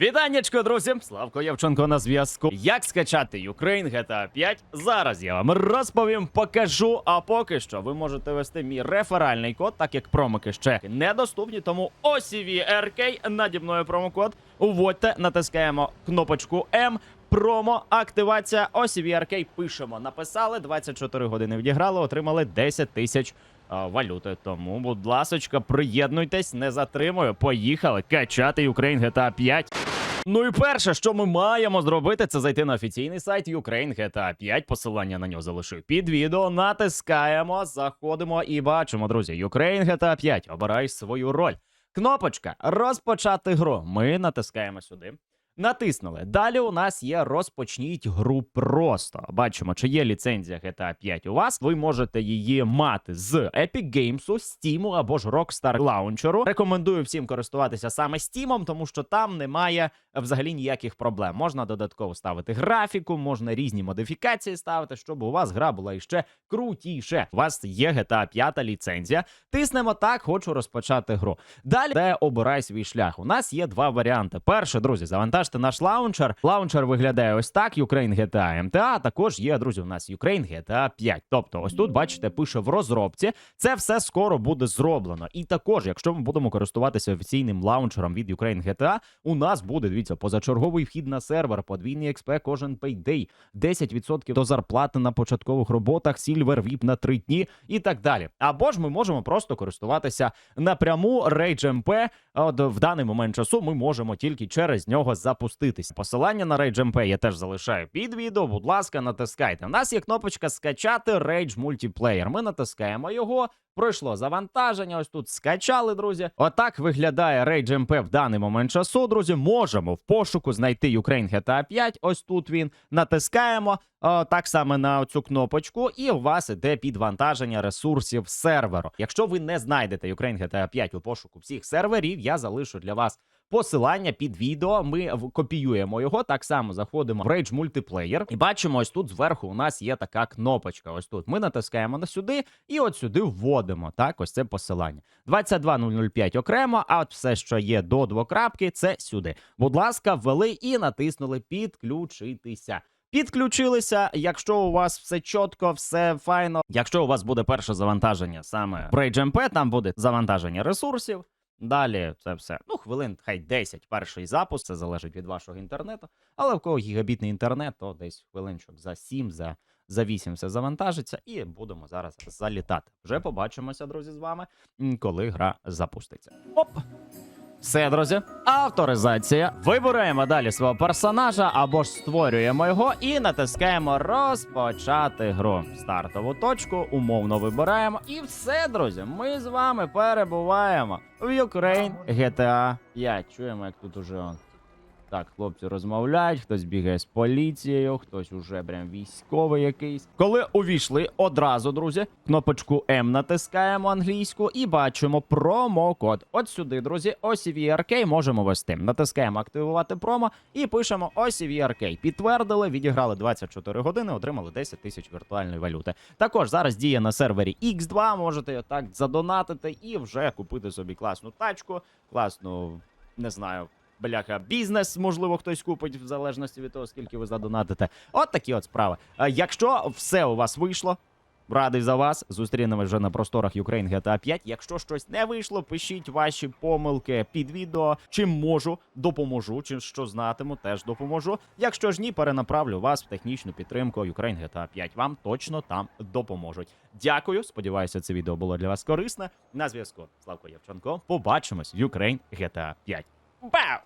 Вітаннячко, друзі! Славко Євченко на зв'язку. Як скачати Ukraine GTA 5? Зараз я вам розповім, покажу. А поки що ви можете ввести мій реферальний код, так як промоки ще недоступні. Тому OCV RK, наді мною промокод. Уводьте, натискаємо кнопочку М. Промо, активація OCV RK. Пишемо. Написали 24 години відіграли, отримали 10 тисяч валюти. Тому, будь ласочка, приєднуйтесь, не затримую. Поїхали качати Ukraine GTA 5. Ну і перше, що ми маємо зробити, це зайти на офіційний сайт Ukraine GTA 5. Посилання на нього залишив під відео. Натискаємо, заходимо і бачимо, друзі. Ukraine GTA 5. Обирай свою роль. Кнопочка розпочати гру. Ми натискаємо сюди. Натиснули. Далі у нас є розпочніть гру просто. Бачимо, чи є ліцензія GTA 5 у вас. Ви можете її мати з Epic Games, Steam або ж Rockstar Launcher. Рекомендую всім користуватися саме Steam, тому що там немає взагалі ніяких проблем. Можна додатково ставити графіку, можна різні модифікації ставити, щоб у вас гра була іще крутіше. У вас є GTA 5 ліцензія. Тиснемо так, хочу розпочати гру. Далі де обирай свій шлях. У нас є два варіанти. Перше, друзі, завантажте наш лаунчер. Лаунчер виглядає ось так: Ukraine GTA MTA. Також є, друзі, у нас Ukraine GTA 5. Тобто, ось тут, бачите, пише в розробці. Це все скоро буде зроблено. І також, якщо ми будемо користуватися офіційним лаунчером від Ukraine GTA, у нас буде дивіться позачерговий вхід на сервер, подвійний XP кожен пейдей, 10% до зарплати на початкових роботах, Silver VIP на 3 дні і так далі. Або ж ми можемо просто користуватися напряму Rage MP. От в даний момент часу ми можемо тільки через нього запуститися. Посилання на Rage MP я теж залишаю під відео. Будь ласка, натискайте. У нас є кнопочка скачати Rage Multiplayer. Ми натискаємо його. Пройшло завантаження. Ось тут скачали, друзі. Отак виглядає Rage MP в даний момент часу. Друзі, можемо в пошуку знайти Ukraine GTA 5. Ось тут він натискаємо о, так само на цю кнопочку, і у вас іде підвантаження ресурсів серверу. Якщо ви не знайдете Ukraine GTA 5 у пошуку всіх серверів, я залишу для вас. Посилання під відео. Ми копіюємо його. Так само заходимо в Rage Multiplayer. І бачимо, ось тут зверху у нас є така кнопочка. Ось тут ми натискаємо на сюди і от сюди вводимо. Так, ось це посилання. 22005 окремо, а от все, що є до двокрапки, це сюди. Будь ласка, ввели і натиснули підключитися. Підключилися, якщо у вас все чітко, все файно. Якщо у вас буде перше завантаження саме в Rage MP, там буде завантаження ресурсів. Далі це все. Ну, хвилин, хай 10 перший запуск, це залежить від вашого інтернету. Але в кого гігабітний інтернет, то десь хвилинчок за 7, за, за 8 все завантажиться, і будемо зараз залітати. Вже побачимося, друзі, з вами, коли гра запуститься. Оп! Все, друзі, авторизація. Вибираємо далі свого персонажа або ж створюємо його і натискаємо розпочати гру. Стартову точку умовно вибираємо. І все, друзі. Ми з вами перебуваємо в Ukraine GTA 5. Чуємо, як тут уже он. Так, хлопці розмовляють, хтось бігає з поліцією, хтось уже прям військовий якийсь. Коли увійшли одразу, друзі, кнопочку М натискаємо англійську і бачимо промокод. От сюди, друзі, OCVRK можемо ввести. Натискаємо активувати промо і пишемо OCVRK. Підтвердили, відіграли 24 години, отримали 10 тисяч віртуальної валюти. Також зараз діє на сервері X2, можете так задонатити і вже купити собі класну тачку, класну, не знаю. Бляха, бізнес, можливо, хтось купить в залежності від того, скільки ви задонатите. От такі от справи. А якщо все у вас вийшло, радий за вас. Зустрінемось вже на просторах Ukraine GTA 5. Якщо щось не вийшло, пишіть ваші помилки під відео. Чим можу, допоможу. Чим що знатиму, теж допоможу. Якщо ж ні, перенаправлю вас в технічну підтримку Ukraine GTA 5. Вам точно там допоможуть. Дякую. Сподіваюся, це відео було для вас корисне. На зв'язку Славко Євченко. Побачимось в Ukraine GTA 5. Бау!